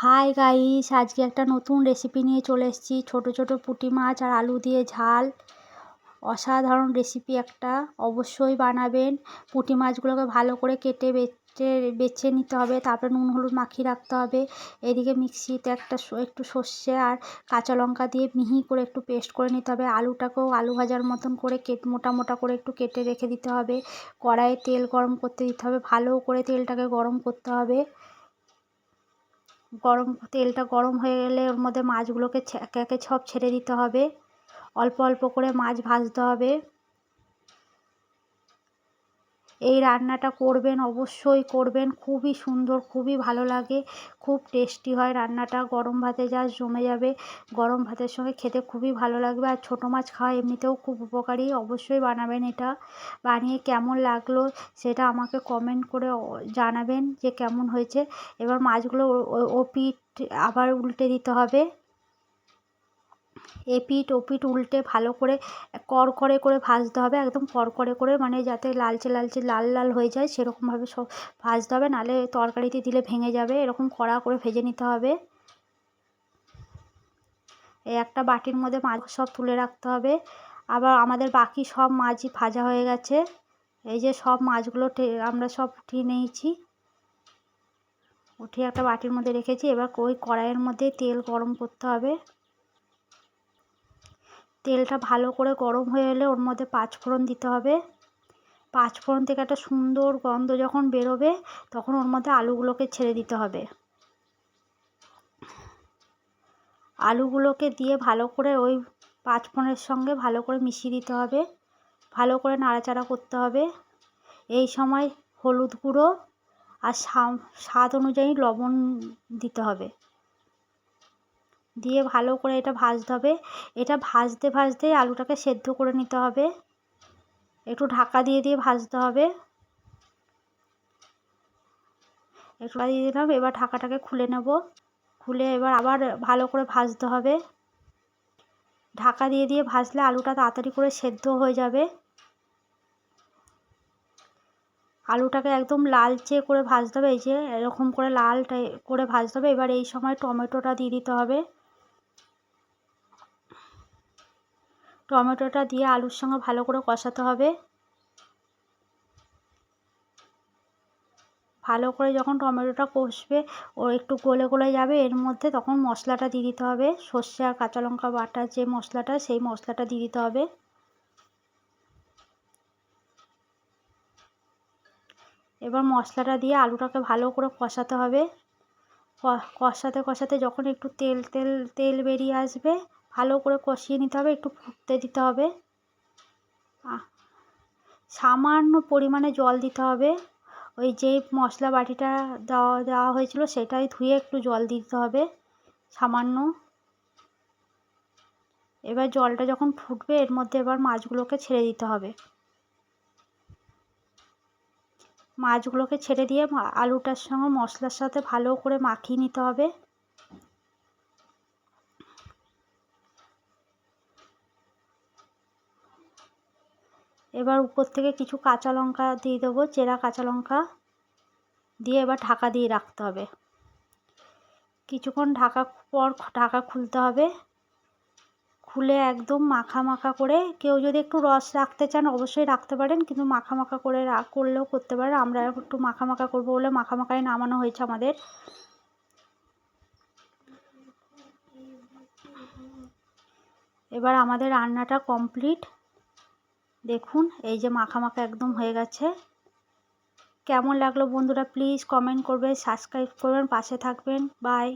Hi guys আজকে একটা নতুন রেসিপি নিয়ে চলে এসেছি। ছোট ছোট পুঁটি মাছ আর আলু দিয়ে ঝাল। অসাধারণ রেসিপি একটা। অবশ্যই বানাবেন। পুঁটি মাছগুলোকে ভালো করে কেটে বেছে বেছে নিতে হবে। তারপরে নুন, হলুদ মাখিয়ে রাখতে হবে। এদিকে মিক্সিতে একটা একটু সর্ষে আর কাঁচা লঙ্কা দিয়ে মিহি করে একটু পেস্ট করে নিতে হবে। আলুটাকেও আলু ভাজার মতন করে কেট, মোটা মোটা করে একটু কেটে রেখে দিতে হবে। কড়াইয়ে তেল গরম করতে দিতে হবে। ভালো করে তেলটাকে গরম করতে হবে। গরম, তেলটা গরম হয়ে গেলে ওর মধ্যে মাছগুলোকে একে একে সব ছেড়ে দিতে হবে। অল্প অল্প করে মাছ ভাজতে হবে। এই রান্নাটা করবেন, অবশ্যই করবেন। খুবই সুন্দর, খুবই ভালো লাগে। খুব টেস্টি হয় রান্নাটা। গরম ভাতে যা জমে যাবে, গরম ভাতের সঙ্গে খেতে খুবই ভালো লাগবে। আর ছোটো মাছ খাওয়া এমনিতেও খুব উপকারী। অবশ্যই বানাবেন এটা। বানিয়ে কেমন লাগল সেটা আমাকে কমেন্ট করে জানাবেন যে কেমন হয়েছে। এবার মাছগুলো ও পিঠ আবার উল্টে দিতে হবে। এপিঠ ওপিঠ উল্টে ভালো করে কড়কড়ে করে ভাজতে হবে, একদম কড়কড়ে করে মানে যাতে লালচে লালচে লাল লাল হয়ে যায় সেরকমভাবে সব ভাজতে হবে নাহলে তরকারিতে দিলে ভেঙে যাবে, এরকম কড়া করে ভেজে নিতে হবে। এই একটা বাটির মধ্যে মাছ সব তুলে রাখতে হবে। আবার আমাদের বাকি সব মাছই ভাজা হয়ে গেছে। এই যে সব মাছগুলো আমরা সব উঠিয়ে নিয়েছি। উঠিয়ে একটা বাটির মধ্যে রেখেছি, এবার ওই কড়াইয়ের মধ্যে তেল গরম করতে হবে। তেলটা ভালো করে গরম হয়ে এলে ওর মধ্যে পাঁচফোড়ন দিতে হবে। পাঁচফোড়ন থেকে একটা সুন্দর গন্ধ যখন বেরোবে, তখন ওর মধ্যে আলুগুলোকে ছেড়ে দিতে হবে। আলুগুলোকে দিয়ে ভালো করে ওই পাঁচফোড়নের সঙ্গে ভালো করে মিশিয়ে দিতে হবে। ভালো করে নাড়াচাড়া করতে হবে। এই সময় হলুদ গুঁড়ো আর স্বাদ অনুযায়ী লবণ দিতে হবে। দিয়ে ভালো করে এটা ভাজতে হবে। এটা ভাজতে ভাজতে আলুটাকে সেদ্ধ করে নিতে হবে। একটু ঢাকা দিয়ে দিয়ে ভাজতে হবে। একটু দিয়ে দিলাম, এবার ঢাকাটাকে খুলে নেব। খুলে এবার আবার ভালো করে ভাজতে হবে। ঢাকা দিয়ে দিয়ে ভাজলে আলুটা তাড়াতাড়ি করে সেদ্ধ হয়ে যাবে। আলুটাকে একদম লালচে করে ভাজতে হবে। এই যে এরকম করে লাল করে ভাজতে হবে। এবার এই সময় টমেটোটা দিয়ে দিতে হবে। টমেটোটা দিয়ে আলুর সঙ্গে ভালো করে কষাতে হবে। ভালো করে যখন টমেটোটা কষবে, ও একটু গলে গলে যাবে, এর মধ্যে তখন মশলাটা দিয়ে দিতে হবে। সর্ষে আর কাঁচা লঙ্কা বাটার যে মশলাটা, সেই মশলাটা দিয়ে দিতে হবে। এবার মশলাটা দিয়ে আলুটাকে ভালো করে কষাতে হবে। কষাতে কষাতে যখন একটু তেল তেল তেল বেরিয়ে আসবে ভালো করে কষিয়ে নিতে হবে, একটু ফুটতে দিতে হবে। সামান্য পরিমাণে জল দিতে হবে। ওই যেই মশলা বাটিটা দেওয়া দেওয়া হয়েছিল সেটাই ধুয়ে একটু জল দিতে হবে, সামান্য। এবার জলটা যখন ফুটবে, এর মধ্যে এবার মাছগুলোকে ছেড়ে দিতে হবে। মাছগুলোকে ছেড়ে দিয়ে আলুটার সঙ্গে মশলার সাথে ভালো করে মাখিয়ে নিতে হবে। এবার উপর থেকে কিছু কাঁচা লঙ্কা দিয়ে দেবো, চেরা কাঁচা লঙ্কা দিয়ে এবার ঢাকা দিয়ে রাখতে হবে। কিছুক্ষণ ঢাকা পর ঢাকা খুলতে হবে। খুলে একদম মাখা মাখা করে, কেউ যদি একটু রস রাখতে চান অবশ্যই রাখতে পারেন, কিন্তু মাখা মাখা করে করলেও করতে পারেন। আমরা একটু মাখা মাখা করব বলে মাখা মাখায় নামানো হয়েছে আমাদের। এবার আমাদের রান্নাটা কমপ্লিট। দেখুন, এই যে মাখা একদম হয়ে গেছে। কেমন লাগল বন্ধুরা? প্লিজ কমেন্ট করবেন সাবস্ক্রাইব করবেন, পাশে থাকবেন। বাই